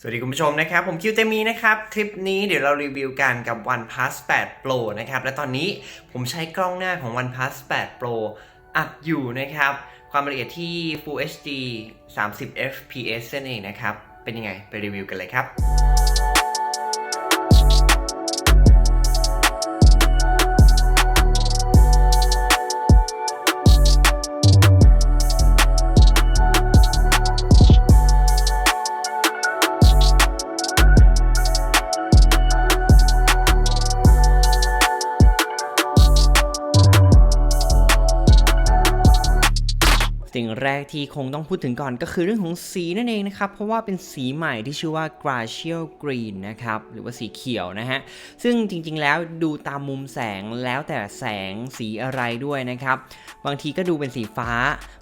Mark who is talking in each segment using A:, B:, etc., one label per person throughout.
A: สวัสดีคุณผู้ชมนะครับ ผมคิวเตมีนะครับ คลิปนี้เดี๋ยวเรารีวิวกันกับ OnePlus 8 Pro นะครับ และตอนนี้ผมใช้กล้องหน้าของ OnePlus 8 Pro อัดอยู่นะครับ ความละเอียดที่ Full HD 30 fps นั่นเองนะครับ เป็นยังไงไปรีวิวกันเลยครับ สิ่งแรกที่คงต้องพูดถึงก่อนก็คือเรื่องของสีนั่นเองนะครับ เพราะว่าเป็นสีใหม่ที่ชื่อว่า glacial green นะครับ หรือว่าสีเขียวนะฮะ ซึ่งจริงๆแล้วดูตามมุมแสงแล้วแต่แสงสีอะไรด้วยนะครับ บางทีก็ดูเป็นสีฟ้า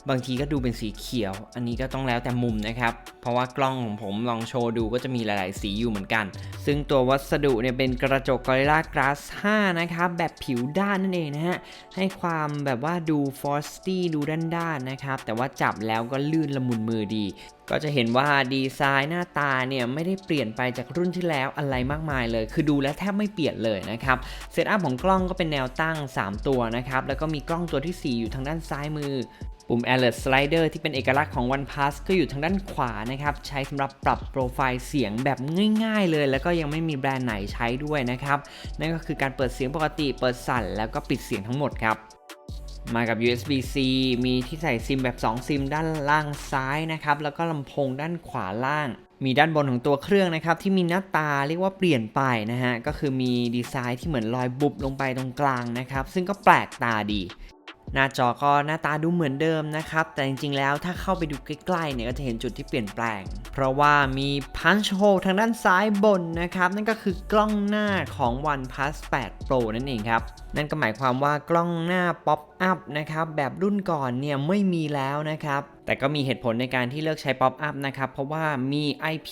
A: บางทีก็ดูเป็นสีเขียว อันนี้ก็ต้องแล้วแต่มุมนะครับ เพราะว่ากล้องของผมลองโชว์ดูก็จะมีหลาย ๆ สีอยู่เหมือนกัน ซึ่งตัววัสดุเนี่ยเป็นกระจก Gorilla Glass 5 นะครับ แบบผิวด้านนั่นเองนะฮะ ให้ความแบบว่าดูฟอสตี้ดูด้านๆนะครับแต่ว่าจับแล้วก็ลื่นละมุนมือดี ก็จะเห็นว่าดีไซน์หน้าตาเนี่ยไม่ได้เปลี่ยนไปจากรุ่นที่แล้วอะไรมากมายเลย คือดูแล้วแทบไม่เปลี่ยนเลยนะครับเซตอัพของกล้องก็เป็นแนวตั้ง 3 ตัวนะครับแล้วก็มีกล้องตัวที่ 4 อยู่ทางด้านซ้ายมือปุ่ม Alert Slider ที่เป็นเอกลักษณ์ของ OnePlus ก็อยู่ทางด้านขวานะครับ ใช้สำหรับปรับโปรไฟล์เสียงแบบง่าย ๆ เลย แล้วก็ยังไม่มีแบรนด์ไหนใช้ด้วยนะครับ นั่นก็คือการเปิดเสียงปกติ เปิดสั่น แล้วก็ปิดเสียงทั้งหมดครับ มากับ USB-C มีที่ใส่ซิมแบบ 2 ซิมด้านล่างซ้ายนะครับ แล้วก็ลำโพงด้านขวาล่าง มีด้านบนของตัวเครื่องนะครับ ที่มีหน้าตาเรียกว่าเปลี่ยนไปนะฮะ ก็คือมีดีไซน์ที่เหมือนรอยบุบลงไปตรงกลางนะครับ ซึ่งก็แปลกตาดี หน้าจอก็หน้าตาดูเหมือนเดิมนะครับ แต่จริงๆแล้วถ้าเข้าไปดูใกล้ๆเนี่ยก็จะเห็นจุดที่เปลี่ยนแปลง เพราะว่ามี punch hole ทางด้านซ้ายบนนะครับ นั่นก็คือกล้องหน้าของ OnePlus 8 Pro นั่นเองครับ นั่นก็หมายความว่ากล้องหน้า pop up นะครับแบบรุ่นก่อนเนี่ยไม่มีแล้วนะครับ แต่ก็มีเหตุผลในการที่เลือกใช้ pop up นะครับ เพราะว่ามี IP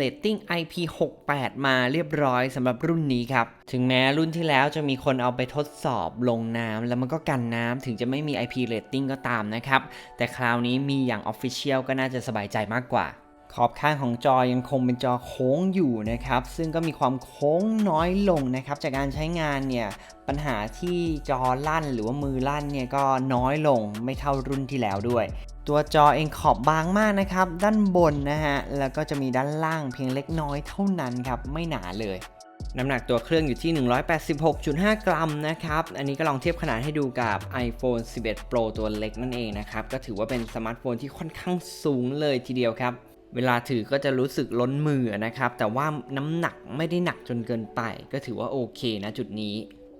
A: rating IP68 มาเรียบร้อยสำหรับรุ่นนี้ครับ ถึงแม้รุ่นที่แล้วจะมีคนเอาไปทดสอบลงน้ำแล้วมันก็กันน้ำถึงจะไม่มี IP rating ก็ตามนะครับ แต่คราวนี้มีอย่าง Official ก็น่าจะสบายใจมากกว่า ขอบข้างของจอยังคงเป็นจอโค้งอยู่นะครับ ซึ่งก็มีความโค้งน้อยลงนะครับ จากการใช้งานเนี่ย ปัญหาที่จอลั่นหรือว่ามือลั่นเนี่ยก็น้อยลงไม่เท่ารุ่นที่แล้วด้วย ตัวจอเองขอบบางมากนะครับ ด้านบนนะฮะ แล้วก็จะมีด้านล่างเพียงเล็กน้อยเท่านั้นครับ ไม่หนาเลยน้ำหนักตัวเครื่องอยู่ที่ 186.5 กรัมนะครับ อันนี้ก็ลองเทียบขนาดให้ดูกับ iPhone 11 Pro ตัวเล็กนั่นเองนะครับ ก็ถือว่าเป็นสมาร์ทโฟนที่ค่อนข้างสูงเลยทีเดียวครับ เวลาถือก็จะรู้สึกล้นมือนะครับ แต่ว่าน้ำหนักไม่ได้หนักจนเกินไป ก็ถือว่าโอเคนะจุดนี้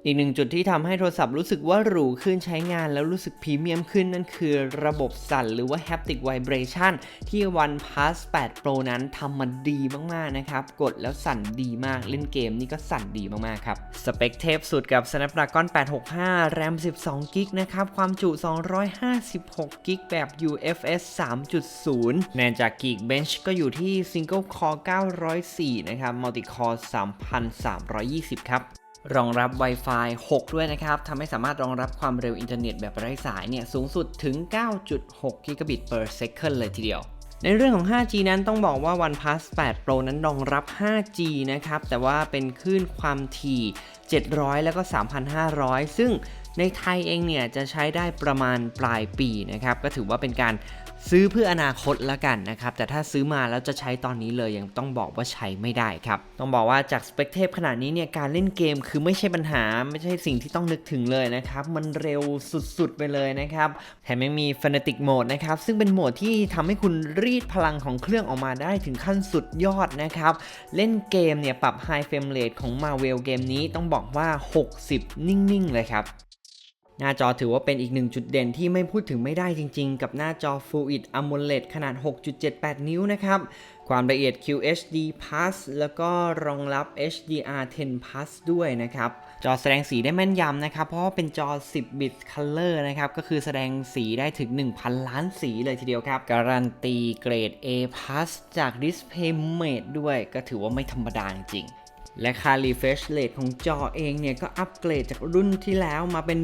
A: อีกหนึ่งจุดที่ทำให้โทรศัพท์รู้สึกว่าหรูขึ้นใช้งานแล้วรู้สึกพรีเมียมขึ้นนั่นคือระบบสั่นหรือว่า haptic vibration ที่ OnePlus 8 Pro นั้นทำมาดีมากๆนะครับ กดแล้วสั่นดีมากเล่นเกมนี่ก็สั่นดีมากๆครับ สเปคเทพสุดกับ Snapdragon 865 RAM 12 g b นะครับ ความจุ 256 g b แบบ UFS 3.0 แนนจาก Geekbench ก็อยู่ที่ Single Core 904 นะครับ Multi Core 3320 ครับ รองรับ Wi-Fi 6 ด้วยนะครับทำให้สามารถรองรับความเร็วอินเทอร์เน็ตแบบไร้สายเนี่ยสูงสุดถึง 9.6 Gigabit per second เลยทีเดียวในเรื่องของ 5G นั้นต้องบอกว่า OnePlus 8 Pro นั้นรองรับ 5G นะครับ แต่ว่าเป็นคลื่นความถี่ 700 แล้วก็ 3,500 ซึ่งในไทยเองเนี่ยจะใช้ได้ประมาณปลายปีนะครับ ก็ถือว่าเป็นการ ซื้อเพื่ออนาคตละกันนะครับ แต่ถ้าซื้อมาแล้วจะใช้ตอนนี้เลยยังต้องบอกว่าใช้ไม่ได้ครับ ต้องบอกว่าจากสเปคเทปขนาดนี้เนี่ยการเล่นเกมคือไม่ใช่ปัญหา ไม่ใช่สิ่งที่ต้องนึกถึงเลยนะครับ มันเร็วสุดๆไปเลยนะครับ แถมยังมี Fanatic Mode นะครับ ซึ่งเป็นโหมดที่ทำให้คุณรีดพลังของเครื่องออกมาได้ถึงขั้นสุดยอดนะครับ เล่นเกมเนี่ยปรับ High Frame Rate ของ Marvel เกมนี้ต้องบอกว่า 60 นิ่งๆ เลยครับ หน้าจอถือว่าเป็นอีกหนึ่งจุดเด่นที่ไม่พูดถึงไม่ได้จริงๆ กับหน้าจอ Full HD AMOLED ขนาด 6.78 นิ้วนะครับ ความละเอียด QHD Plus แล้วก็รองรับ HDR10 Plus ด้วยนะครับ จอแสดงสีได้แม่นยำนะครับ เพราะว่าเป็นจอ 10 bit color นะครับ ก็คือแสดงสีได้ถึง 1,000 ล้านสีเลยทีเดียวครับ การันตีเกรด A Plus จาก DisplayMate ด้วย ก็ถือว่าไม่ธรรมดาจริง และค่า refresh rate ของจอเองเนี่ย ก็อัปเกรดจากรุ่นที่แล้วมาเป็น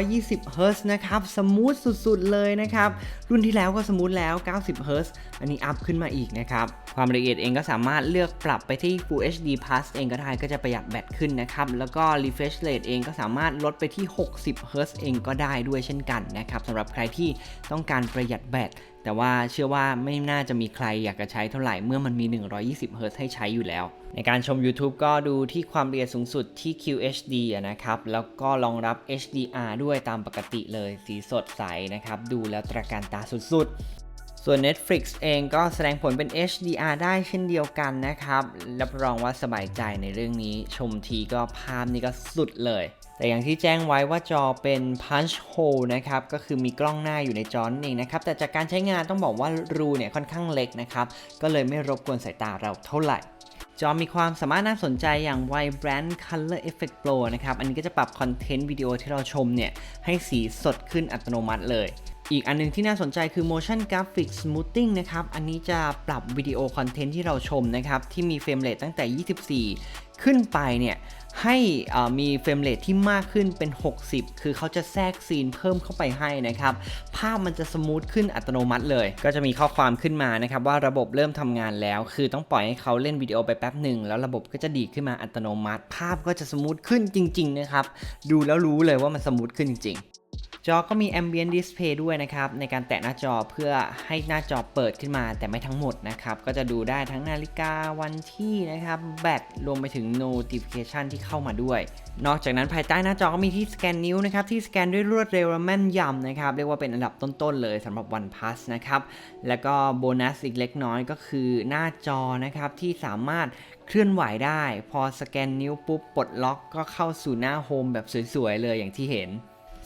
A: 120 Hz นะครับ สมูทสุดๆ เลยนะครับ รุ่นที่แล้วก็สมูทแล้ว 90 Hz อันนี้อัพขึ้นมาอีกนะครับ ความละเอียดเองก็สามารถเลือกปรับไปที่ Full HD Plus เองก็ได้ก็จะประหยัดแบตขึ้นนะครับ แล้วก็ refresh rate เองก็สามารถลดไปที่ 60 Hz เองก็ได้ด้วยเช่นกันนะครับสำหรับใครที่ต้องการประหยัดแบตแต่ว่าเชื่อว่าไม่น่าจะมีใครอยากจะใช้เท่าไหร่เมื่อมันมี 120 Hz ให้ใช้อยู่แล้ว ในการชม YouTube ก็ดูที่ความละเอียดสูงสุดที่ QHD นะครับ แล้วก็รองรับ HDR ด้วยตามปกติเลยสีสดใสนะครับ ดูแล้วตระการตาสุดๆ ส่วน Netflix เองก็แสดงผลเป็น HDR ได้เช่นเดียวกันนะครับ รับรองว่าสบายใจในเรื่องนี้ ชมทีก็ภาพนี่ก็สุดเลย แต่อย่างที่แจ้งไว้ว่าจอเป็น punch hole นะครับ ก็คือมีกล้องหน้าอยู่ในจอนั่นเองนะครับ แต่จากการใช้งานต้องบอกว่ารูเนี่ยค่อนข้างเล็กนะครับ ก็เลยไม่รบกวนสายตาเราเท่าไหร่จอมีความสามารถน่าสนใจอย่าง Vibrant Color Effect Pro นะครับ อันนี้ก็จะปรับคอนเทนต์วิดีโอที่เราชมเนี่ย ให้สีสดขึ้นอัตโนมัติเลย อีกอันหนึงที่น่าสนใจคือ Motion Graphic Smoothing นะครับ อันนี้จะปรับวิดีโอคอนเทนต์ที่เราชมนะครับ ที่มีเฟรมเรทตั้งแต่ 24 ขึ้นไปเนี่ย ให้มีเฟรมเรทที่มากขึ้นเป็น 60 คือเขาจะแทรกซีนเพิ่มเข้าไปให้นะครับ ภาพมันจะสมูทขึ้นอัตโนมัติเลย ก็จะมีข้อความขึ้นมานะครับว่าระบบเริ่มทำงานแล้ว คือต้องปล่อยให้เขาเล่นวิดีโอไปแป๊บหนึ่งแล้วระบบก็จะดีขึ้นมาอัตโนมัติ ภาพก็จะสมูทขึ้นจริง ๆ นะครับ ดูแล้วรู้เลยว่ามันสมูทขึ้นจริงๆ จอก็มี Ambient Display ด้วยนะครับ ในการแตะหน้าจอเพื่อให้หน้าจอเปิดขึ้นมาแต่ไม่ทั้งหมดนะครับ ก็จะดูได้ทั้งนาฬิกาวันที่นะครับ แบตรวมไปถึง Notification ที่เข้ามาด้วย นอกจากนั้นภายใต้หน้าจอก็มีที่สแกนนิ้วนะครับ ที่สแกนด้วยรวดเร็วและแม่นยำนะครับ เรียกว่าเป็นอันดับต้นๆเลยสำหรับ OnePlus นะครับ แล้วก็โบนัสอีกเล็กน้อยก็คือหน้าจอนะครับที่สามารถเคลื่อนไหวได้ พอสแกนนิ้วปุ๊บปลดล็อกก็เข้าสู่หน้าโฮมแบบสวยๆเลยอย่างที่เห็น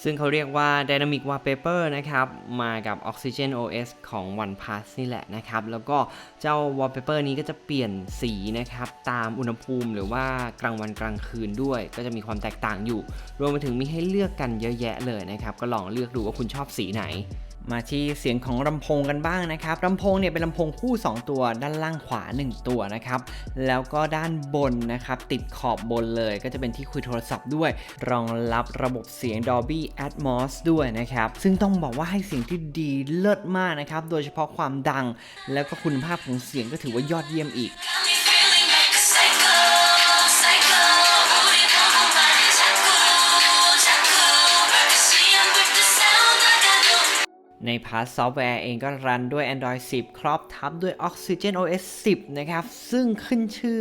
A: ซึ่งเขาเรียกว่า Dynamic Wallpaper นะครับ มากับ Oxygen OS ของ OnePlus นี่แหละนะครับ แล้วก็เจ้า Wallpaper นี้ก็จะเปลี่ยนสีนะครับ ตามอุณหภูมิหรือว่ากลางวันกลางคืนด้วย ก็จะมีความแตกต่างอยู่ รวมไปถึงมีให้เลือกกันเยอะแยะเลยนะครับ ก็ลองเลือกดูว่าคุณชอบสีไหน มาที่เสียงของลำโพงกันบ้างนะครับลำโพงเนี่ยเป็นลำโพงคู่ 2 ตัว ด้านล่างขวา 1 ตัวนะครับ แล้วก็ด้านบนนะครับ ติดขอบบนเลย ก็จะเป็นที่คุยโทรศัพท์ด้วย รองรับระบบเสียง Dolby Atmos ด้วยนะครับ ซึ่งต้องบอกว่าให้เสียงที่ดีเลิศมากนะครับ โดยเฉพาะความดัง แล้วก็คุณภาพของเสียงก็ถือว่ายอดเยี่ยมอีก ในพาร์ทซอฟต์แวร์เองก็รันด้วย Android 10 ครอบทับด้วย Oxygen OS 10 นะครับ ซึ่งขึ้นชื่อ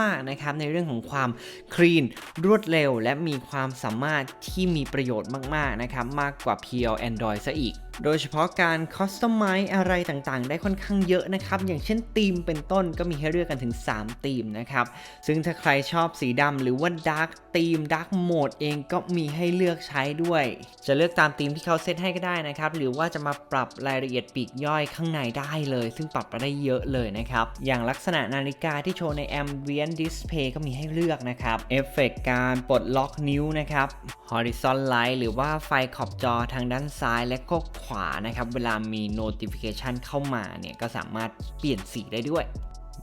A: มาก ๆ นะครับ ในเรื่องของความคลีนรวดเร็ว และมีความสามารถที่มีประโยชน์มาก ๆ นะครับ มากกว่าเพียว Android ซะอีกโดยเฉพาะการคอสตอมไมซ์อะไรต่างๆ ได้ค่อนข้างเยอะนะครับ อย่างเช่นธีมเป็นต้นก็มีให้เลือกกันถึง 3 ธีมนะครับ ซึ่งถ้าใครชอบสีดำหรือว่าดาร์กธีมดาร์กโหมดเองก็มีให้เลือกใช้ด้วย จะเลือกตามธีมที่เขาเซตให้ก็ได้นะครับ หรือว่าจะมาปรับรายละเอียดปีกย่อยข้างในได้เลย ซึ่งปรับไปได้เยอะเลยนะครับ อย่างลักษณะนาฬิกาที่โชว์ใน Ambient Display ก็มีให้เลือกนะครับ เอฟเฟกการปลดล็อกนิ้วนะครับ Horizon Light หรือว่าไฟขอบจอทางด้านซ้ายและก็ขวานะครับ เวลามี notification เข้ามาเนี่ยก็สามารถเปลี่ยนสีได้ด้วย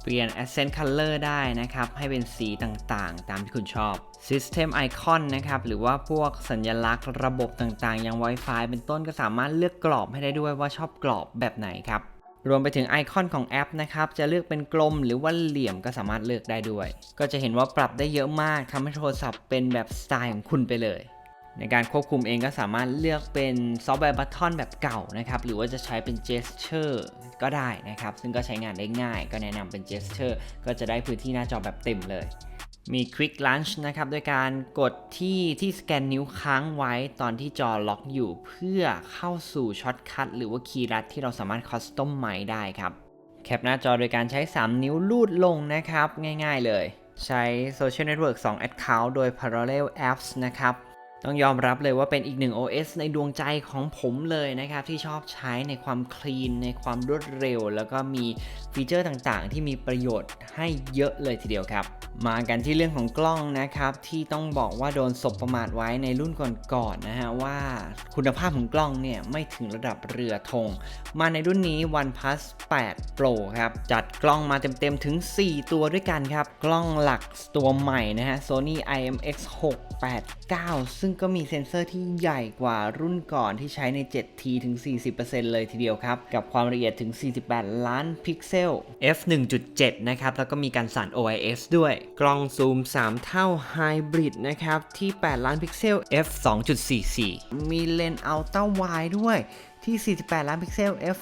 A: เปลี่ยน Accent Color ได้นะครับ ให้เป็นสีต่างๆ ตามที่คุณชอบ System Icon นะครับ หรือว่าพวกสัญลักษณ์ระบบต่างๆ อย่าง Wi-Fi เป็นต้นก็สามารถเลือกกรอบให้ได้ด้วยว่าชอบกรอบแบบไหนครับรวมไปถึงไอคอนของแอปนะครับ จะเลือกเป็นกลมหรือว่าเหลี่ยมก็สามารถเลือกได้ด้วย ก็จะเห็นว่าปรับได้เยอะมากทำให้โทรศัพท์เป็นแบบสไตล์ของคุณไปเลย ในการควบคุมเองก็สามารถเลือกเป็นซอฟต์แวร์บัตทอนแบบเก่านะครับ หรือว่าจะใช้เป็น Gesture ก็ได้นะครับ ซึ่งก็ใช้งานได้ง่าย ก็แนะนำเป็น Gesture ก็จะได้พื้นที่หน้าจอแบบเต็มเลยมี Quick Launch นะครับโดยการกดที่ที่สแกนนิ้วค้างไว้ตอนที่จอล็อกอยู่ เพื่อเข้าสู่ช็อตคัทหรือว่าคีย์ลัดที่เราสามารถคอสตอมไมได้ครับ แคปหน้าจอโดยการใช้ 3 นิ้วลูดลงนะครับ ง่ายๆเลย ใช้ Social Network 2 Account โดย Parallel Apps นะครับ ต้องยอมรับเลยว่าเป็นอีกหนึ่ง OS ในดวงใจของผมเลยนะครับ ที่ชอบใช้ในความคลีน ในความรวดเร็ว แล้วก็มีฟีเจอร์ต่างๆ ที่มีประโยชน์ให้เยอะเลยทีเดียวครับ มากันที่เรื่องของกล้องนะครับ ที่ต้องบอกว่าโดนสบประมาทไว้ในรุ่นก่อนๆนะฮะว่าคุณภาพของกล้องเนี่ยไม่ถึงระดับเรือธงมาในรุ่นนี้ OnePlus 8 Pro ครับจัดกล้องมาเต็มๆถึง 4 ตัวด้วยกันครับกล้องหลักตัวใหม่นะฮะ Sony IMX 689ซึ่งก็มีเซ็นเซอร์ที่ใหญ่กว่ารุ่นก่อนที่ใช้ใน 7T ถึง 40%เลยทีเดียวครับ กับความละเอียดถึง 48 ล้านพิกเซล f 1.7 นะครับ แล้วก็มีการสั่น OIS ด้วย กล้องซูม 3 เท่าไฮบริดนะครับ ที่ 8 ล้านพิกเซล f 2.44 มีเลนส์อัลตร้าไวด้วยที่ 48 ล้านพิกเซล f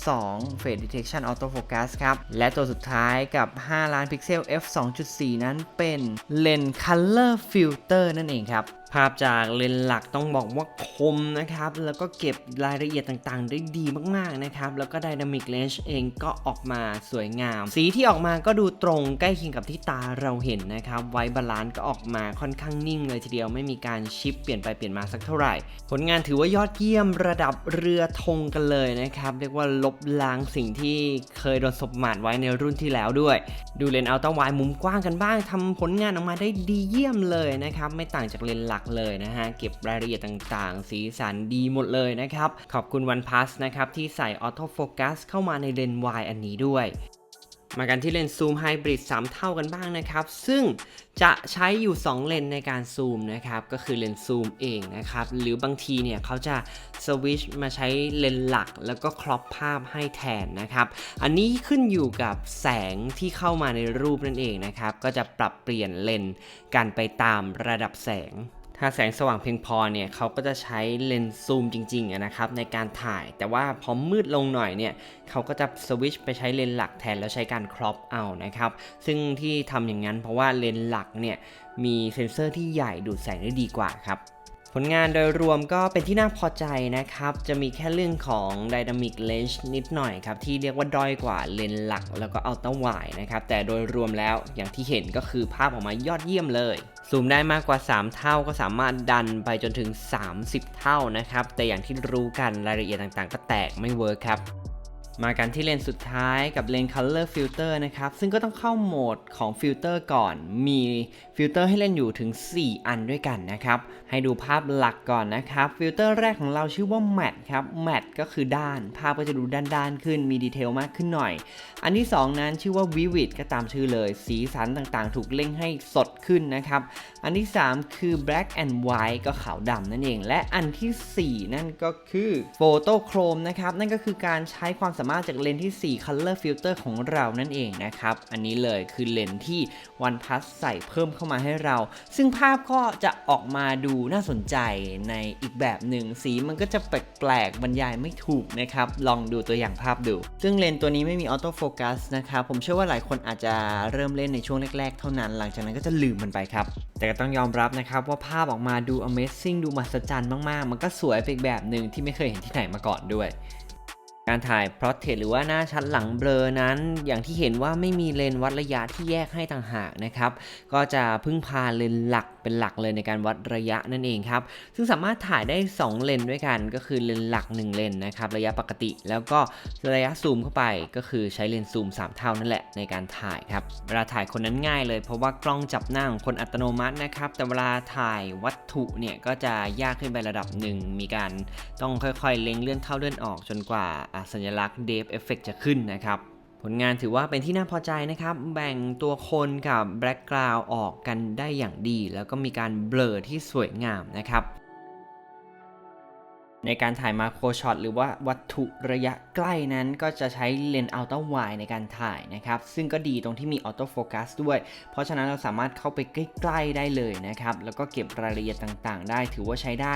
A: 2.2 Face Detection Auto Focus ครับ และตัวสุดท้ายกับ 5 ล้านพิกเซล f 2.4 นั้นเป็นเลนส์ Color Filter นั่นเองครับ ภาพจากเลนส์หลักต้องบอกว่าคมนะครับ แล้วก็เก็บรายละเอียดต่างๆ ได้ดีมากๆนะครับ แล้วก็ Dynamic Range เองก็ออกมาสวยงาม สีที่ออกมาก็ดูตรงใกล้เคียงกับที่ตาเราเห็นนะครับ ไวบาลานซ์ก็ออกมาค่อนข้างนิ่งเลยทีเดียวไม่มีการชิปเปลี่ยนไปเปลี่ยนมาสักเท่าไหร่ ผลงานถือว่ายอดเยี่ยมระดับเรือธงกันเลยนะครับ เรียกว่าลบล้างสิ่งที่เคยโดนสบหมาดไว้ในรุ่นที่แล้วด้วย ดูเลนส์อัลตร้าไวมุมกว้างกันบ้างทำผลงานออกมาได้ดีเยี่ยมเลยนะครับไม่ต่างจากเลนส์หลักเลยนะฮะ เก็บรายละเอียดต่างๆ สีสันดีหมดเลยนะครับ ขอบคุณ OnePlus นะครับ ที่ใส่ออโต้โฟกัสเข้ามาในเลนส์ wide อันนี้ด้วยมากันที่เลนส์ซูมไฮบริด3 เท่ากันบ้างนะครับ ซึ่งจะใช้อยู่ 2 เลนส์ในการซูมนะครับ ก็คือเลนส์ซูมเองนะครับ หรือบางทีเนี่ยเขาจะสวิชมาใช้เลนส์หลัก แล้วก็ครอปภาพให้แทนนะครับ อันนี้ขึ้นอยู่กับแสงที่เข้ามาในรูปนั่นเองนะครับ ก็จะปรับเปลี่ยนเลนส์กันไปตามระดับแสง ถ้าแสงสว่างเพียงพอเนี่ยเขาก็จะใช้เลนส์ซูมจริงๆนะครับในการถ่าย แต่ว่าพอมืดลงหน่อยเนี่ยเขาก็จะสวิชไปใช้เลนส์หลักแทนแล้วใช้การครอปเอานะครับซึ่งที่ทำอย่างนั้นเพราะว่าเลนส์หลักเนี่ยมีเซ็นเซอร์ที่ใหญ่ดูดแสงได้ดีกว่าครับ ผลงานโดยรวมก็เป็นที่น่าพอใจนะครับ จะมีแค่เรื่องของ Dynamic Range นิดหน่อยครับ ที่เรียกว่าด้อยกว่าเลนหลักแล้วก็ Ultra Wide นะครับ แต่โดยรวมแล้วอย่างที่เห็นก็คือภาพออกมายอดเยี่ยมเลย ซูมได้มากกว่า 3 เท่าก็สามารถดันไปจนถึง 30 เท่านะครับ แต่อย่างที่รู้กันรายละเอียดต่างๆ ก็แตกไม่เวิร์คครับมากันที่เลนส์สุดท้ายกับเลนส์ Color Filter นะครับ ซึ่งก็ต้องเข้าโหมดของฟิลเตอร์ก่อน มีฟิลเตอร์ให้เล่นอยู่ถึง 4 อันด้วยกันนะครับ ให้ดูภาพหลักก่อนนะครับ ฟิลเตอร์แรกของเราชื่อว่า Matte ครับ Matte ก็คือด้าน ภาพก็จะดูด้านๆขึ้นมีดีเทลมากขึ้นหน่อย อันที่ 2 นั้นชื่อว่า Vivid ก็ตามชื่อเลย สีสันต่างๆ ถูกเล่งให้สดขึ้นนะครับ อันที่ 3 คือ Black and White ก็ขาวดำนั่นเอง และอันทีสี่4 นั่นก็คือ Photo Chrome นะครับ นั่นก็คือการใช้ความสามารถจากเลนส์ที่ 4 Color Filter ของเรานั่นเองนะครับ อันนี้เลยคือเลนส์ที่ OnePlus ใส่เพิ่มเข้ามาให้เรา ซึ่งภาพก็จะออกมาดูน่าสนใจในอีกแบบหนึ่งสีมันก็จะแปลกๆบรรยายไม่ถูกนะครับ ลองดูตัวอย่างภาพดู ซึ่งเลนส์ตัวนี้ไม่มีออโต้โฟกัสนะครับผมเชื่อว่าหลายคนอาจจะเริ่มเล่นในช่วงแรกๆ เท่านั้น หลังจากนั้นก็จะลืมมันไปครับ แต่ก็ต้องยอมรับนะครับว่าภาพออกมาดู Amazing ดูมหัศจรรย์มากๆ มันก็สวยไปอีกแบบหนึ่งที่ไม่เคยเห็นที่ไหนมาก่อนด้วยการถ่าย portrait หรือว่าหน้าชัดหลังเบลอนั้น อย่างที่เห็นว่าไม่มีเลนส์วัดระยะที่แยกให้ต่างหากนะครับ ก็จะพึ่งพาเลนส์หลักเป็นหลักเลยในการวัดระยะนั่นเองครับ ซึ่งสามารถถ่ายได้ 2 เลนด้วยกัน ก็คือเลนหลัก 1 เลนนะครับ ระยะปกติ แล้วก็ระยะซูมเข้าไป ก็คือใช้เลนซูม 3 เท่านั่นแหละในการถ่ายครับ เวลาถ่ายคนนั้นง่ายเลย เพราะว่ากล้องจับหน้าของคนอัตโนมัตินะครับ แต่เวลาถ่ายวัตถุเนี่ยก็จะยากขึ้นไประดับหนึ่ง มีการต้องค่อยๆ เล็งเลื่อนเข้าเลื่อนออกจนกว่าสัญลักษณ์ Depth Effect จะขึ้นนะครับ ผลงานถือว่าเป็นที่น่าพอใจนะครับ แบ่งตัวคนกับแบล็กกราวออกกันได้อย่างดี แล้วก็มีการเบลอที่สวยงามนะครับ ในการถ่ายมาโครช็อตหรือว่าวัตถุระยะใกล้นั้นก็จะใช้เลนส์อัลตร้าไวในการถ่ายนะครับ ซึ่งก็ดีตรงที่มีออโต้โฟกัสด้วย เพราะฉะนั้นเราสามารถเข้าไปใกล้ๆได้เลยนะครับ แล้วก็เก็บรายละเอียดต่างๆ ได้ถือว่าใช้ได้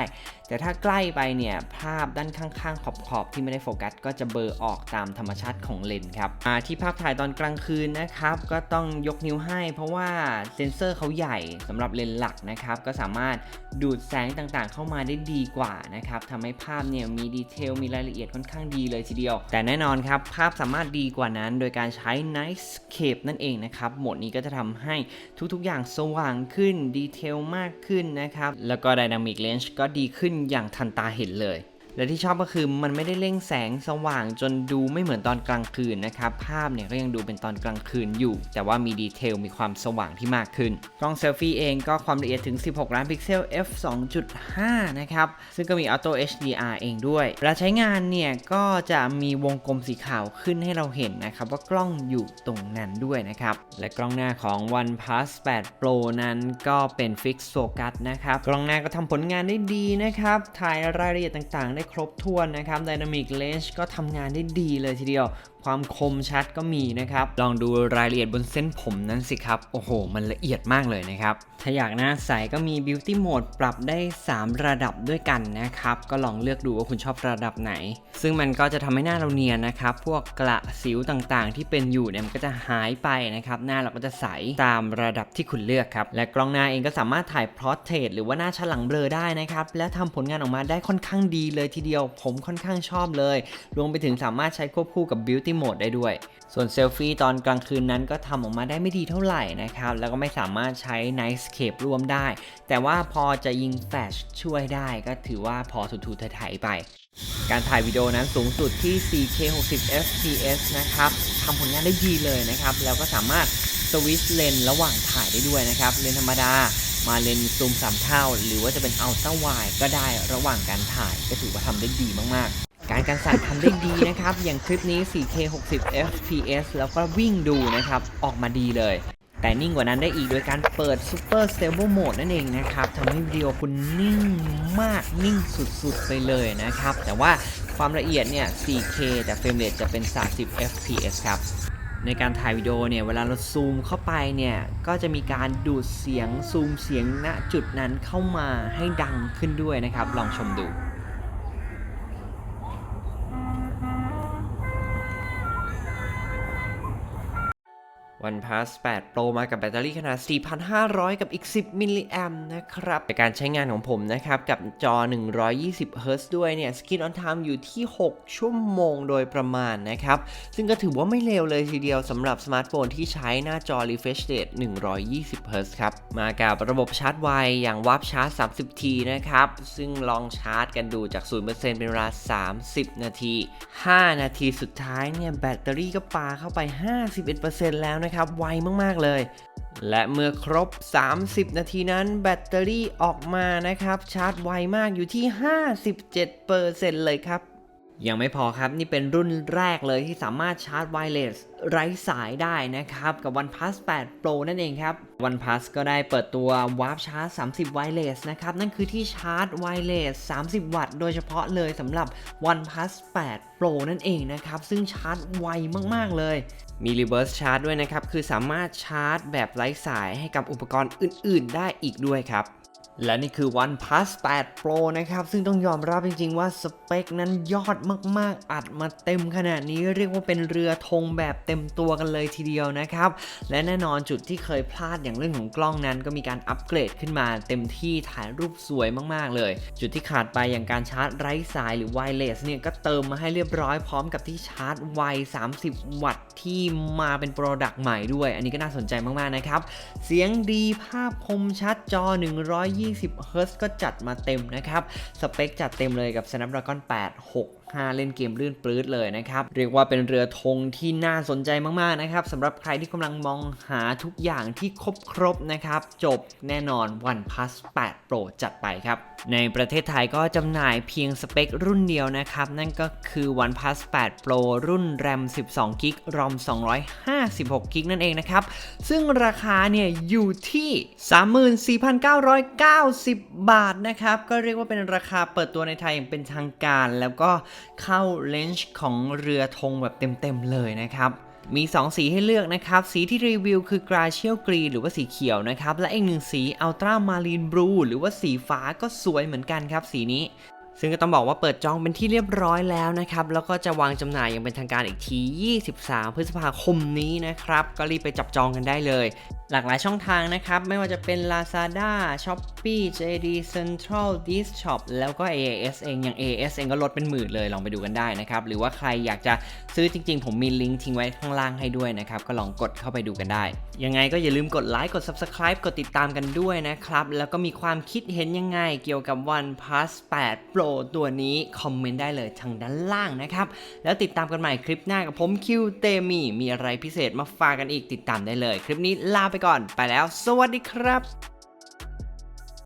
A: แต่ถ้าใกล้ไปเนี่ยภาพด้านข้างๆ ขอบๆ ที่ไม่ได้โฟกัสก็จะเบลอออกตามธรรมชาติของเลนส์ครับมาที่ภาพถ่ายตอนกลางคืนนะครับก็ต้องยกนิ้วให้ เพราะว่าเซนเซอร์เขาใหญ่สำหรับเลนส์หลักนะครับก็สามารถดูดแสงต่างๆ เข้ามาได้ดีกว่านะครับทำให้ภาพเนี่ยมีดีเทลมีรายละเอียดค่อนข้างดีเลยทีเดียว แต่แน่นอนครับ ภาพสามารถดีกว่านั้น โดยการใช้ Night Scape นั่นเองนะครับโหมดนี้ก็จะทำให้ทุกๆอย่างสว่างขึ้นดีเทลมากขึ้นนะครับแล้วก็ Dynamic Range ก็ดีขึ้นอย่างทันตาเห็นเลย และที่ชอบก็คือมันไม่ได้เร่งแสงสว่างจนดูไม่เหมือนตอนกลางคืนนะครับ ภาพเนี่ยก็ยังดูเป็นตอนกลางคืนอยู่ แต่ว่ามีดีเทลมีความสว่างที่มากขึ้น กล้องเซลฟี่เองก็ความละเอียดถึง 16 ล้านพิกเซล f 2.5 นะครับ ซึ่งก็มี Auto HDR เองด้วยเวลาใช้งานเนี่ยก็จะมีวงกลมสีขาวขึ้นให้เราเห็นนะครับ ว่ากล้องอยู่ตรงนั้นด้วยนะครับ และกล้องหน้าของ OnePlus 8 Pro นั้นก็เป็น Fix Focus นะครับ กล้องหน้าก็ทำผลงานได้ดีนะครับ ถ่ายรายละเอียดต่างๆ ได้ครบถ้วนนะครับ Dynamic Range ก็ทำงานได้ดีเลยทีเดียว ความคมชัดก็มีนะครับ ลองดูรายละเอียดบนเส้นผมนั้นสิครับ โอ้โห มันละเอียดมากเลยนะครับ ถ้าอยากหน้าใสก็มี Beauty Mode ปรับได้ 3 ระดับด้วยกันนะครับ ก็ลองเลือกดูว่าคุณชอบระดับไหน ซึ่งมันก็จะทำให้หน้าเราเนียนนะครับ พวกกระสิวต่างๆ ที่เป็นอยู่เนี่ยมันก็จะหายไปนะครับ หน้าเราก็จะใสตามระดับที่คุณเลือกครับ และกล้องหน้าเองก็สามารถถ่าย Portrait หรือว่าหน้าฉลังเบลอได้นะครับ และทำผลงานออกมาได้ค่อนข้างดีเลยทีเดียว ผมค่อนข้างชอบเลย รวมไปถึงสามารถใช้ควบคู่กับ Beauty Mode ได้ด้วย ส่วนเซลฟี่ตอนกลางคืนนั้นก็ทำออกมาได้ไม่ดีเท่าไหร่นะครับ แล้วก็ไม่สามารถใช้ Night Scape ร่วมได้ แต่ว่าพอจะยิงแฟลชช่วยได้ก็ถือว่าพอถูๆไถๆไป การถ่ายวิดีโอนั้นสูงสุดที่ 4K 60 fps นะครับทำผลงานได้ดีเลยนะครับ แล้วก็สามารถสวิตช์เลนระหว่างถ่ายได้ด้วยนะครับ เลนธรรมดามาเลนซูม3เท่า หรือว่าจะเป็นอัลตร้าไวก็ได้ระหว่างการถ่ายก็ถือว่าทำได้ดีมากๆ การกันสั่นทำได้ดีนะครับ อย่างคลิปนี้ 4K 60 fps แล้วก็วิ่งดูนะครับ ออกมาดีเลย แต่นิ่งกว่านั้นได้อีกโดยการเปิด Super Stable Mode นั่นเองนะครับทำให้วิดีโอคุณนิ่งมากนิ่งสุดๆ ไปเลยนะครับ แต่ว่าความละเอียดเนี่ย 4K แต่เฟรมเรทจะเป็น 30 fps ครับในการถ่ายวิดีโอเนี่ยเวลาเราซูมเข้าไปเนี่ยก็จะมีการดูดเสียงซูมเสียงณจุดนั้นเข้ามาให้ดังขึ้นด้วยนะครับ ลองชมดู OnePlus 8 Pro มากับแบตเตอรี่ขนาด 4,500 กับอีก 10 มิลลิแอมนะครับในการใช้งานของผมนะครับ กับจอ 120 Hz ด้วยเนี่ย Skin on Time อยู่ที่ 6 ชั่วโมงโดยประมาณนะครับ ซึ่งก็ถือว่าไม่เลวเลยทีเดียวสำหรับสมาร์ทโฟนที่ใช้หน้าจอ refresh rate 120 Hz ครับ มากับระบบชาร์จไวอย่างวับชาร์จ 30ทีนะครับ ซึ่งลองชาร์จกันดูจาก 0%เป็นเวลา 30 นาที 5 นาทีสุดท้ายเนี่ยแบตเตอรี่ก็ปาเข้าไป 51%แล้วนะครับไวมากๆเลย และเมื่อครบ 30 นาทีนั้นแบตเตอรี่ออกมานะครับ ชาร์จไวมากอยู่ที่ 57%เลยครับ ยังไม่พอครับ นี่เป็นรุ่นแรกเลยที่สามารถชาร์จไวเลสไร้สายได้นะครับ กับ OnePlus 8 Pro นั่นเองครับ OnePlus ก็ได้เปิดตัว Warp Charge 30 Wireless นะครับ นั่นคือที่ชาร์จไวเลส30 วัตต์โดยเฉพาะเลยสำหรับ OnePlus 8 Pro นั่นเองนะครับ ซึ่งชาร์จไวมาก ๆ เลย มี Reverse Charge ด้วยนะครับ คือสามารถชาร์จแบบไร้สายให้กับอุปกรณ์อื่น ๆ ได้อีกด้วยครับ และนี่คือ OnePlus 8 Pro นะครับ ซึ่งต้องยอมรับจริงๆว่าสเปคนั้นยอดมากๆ อัดมาเต็มขนาดนี้เรียกว่าเป็นเรือธงแบบเต็มตัวกันเลยทีเดียวนะครับ และแน่นอนจุดที่เคยพลาดอย่างเรื่องของกล้องนั้น ก็มีการอัปเกรดขึ้นมาเต็มที่ถ่ายรูปสวยมากๆเลย จุดที่ขาดไปอย่างการชาร์จไร้สายหรือไวเลสเนี่ยก็เติมมาให้เรียบร้อยพร้อมกับที่ชาร์จไว 30 วัตต์ที่มาเป็นโปรดักต์ใหม่ด้วย อันนี้ก็น่าสนใจมากๆนะครับเสียงดีภาพคมชัดจอ 120 20 Hz ก็จัดมาเต็มนะครับ สเปคจัดเต็มเลยกับ Snapdragon 8 6 5 เล่นเกมลื่นปลื้ดเลยนะครับ เรียกว่าเป็นเรือธงที่น่าสนใจมากๆนะครับสำหรับใครที่กำลังมองหาทุกอย่างที่ครบครบนะครับ จบแน่นอน OnePlus 8 Pro จัดไปครับ ในประเทศไทยก็จำหน่ายเพียงสเปครุ่นเดียวนะครับ นั่นก็คือ OnePlus 8 Pro รุ่น RAM 12 g b ROM 256 g b นั่นเองนะครับ ซึ่งราคาเนี่ยอยู่ที่ 34,990 บาทนะครับ ก็เรียกว่าเป็นราคาเปิดตัวในไทยอย่างเป็นทางการแล้วก็เข้าเลนจ์ของเรือธงแบบเต็มๆเลยนะครับมี 2 สีให้เลือกนะครับ สีที่รีวิวคือกราเชียลกรีหรือว่าสีเขียวนะครับ และอีกหนึ่งสีอัลตรามารีนบลูหรือว่าสีฟ้าก็สวยเหมือนกันครับสีนี้ ซึ่งก็ต้องบอกว่าเปิดจองเป็นที่เรียบร้อยแล้วนะครับ แล้วก็จะวางจำหน่ายอย่างเป็นทางการอีกที 23 พฤษภาคมนี้นะครับ ก็รีบไปจับจองกันได้เลย หลากหลายช่องทางนะครับ ไม่ว่าจะเป็น Lazada, Shopee, JD Central, d i s Shop แล้วก็ AAS เอง อย่าง AAS เองก็ลดเป็นหมื่นเลย ลองไปดูกันได้นะครับ หรือว่าใครอยากจะซื้อจริง ๆ ผมมีลิงก์ทิ้งไว้ข้างล่างให้ด้วยนะครับ ก็ลองกดเข้าไปดูกันได้ ยังไงก็อย่าลืมกดไลค์ กด Subscribe กดติดตามกันด้วยนะครับ แล้วก็มีความคิดเห็นยังไงเกี่ยวกับ One Plus 8 Pro ตัวนี้คอมเมนต์ได้เลยทางด้านล่างนะครับ แล้วติดตามกันใหม่คลิปหน้ากับผมคิวเตมีมีอะไรพิเศษมาฝากกันอีกติดตามได้เลย คลิปนี้ลาไปก่อนไปแล้ว สวัสดีครับ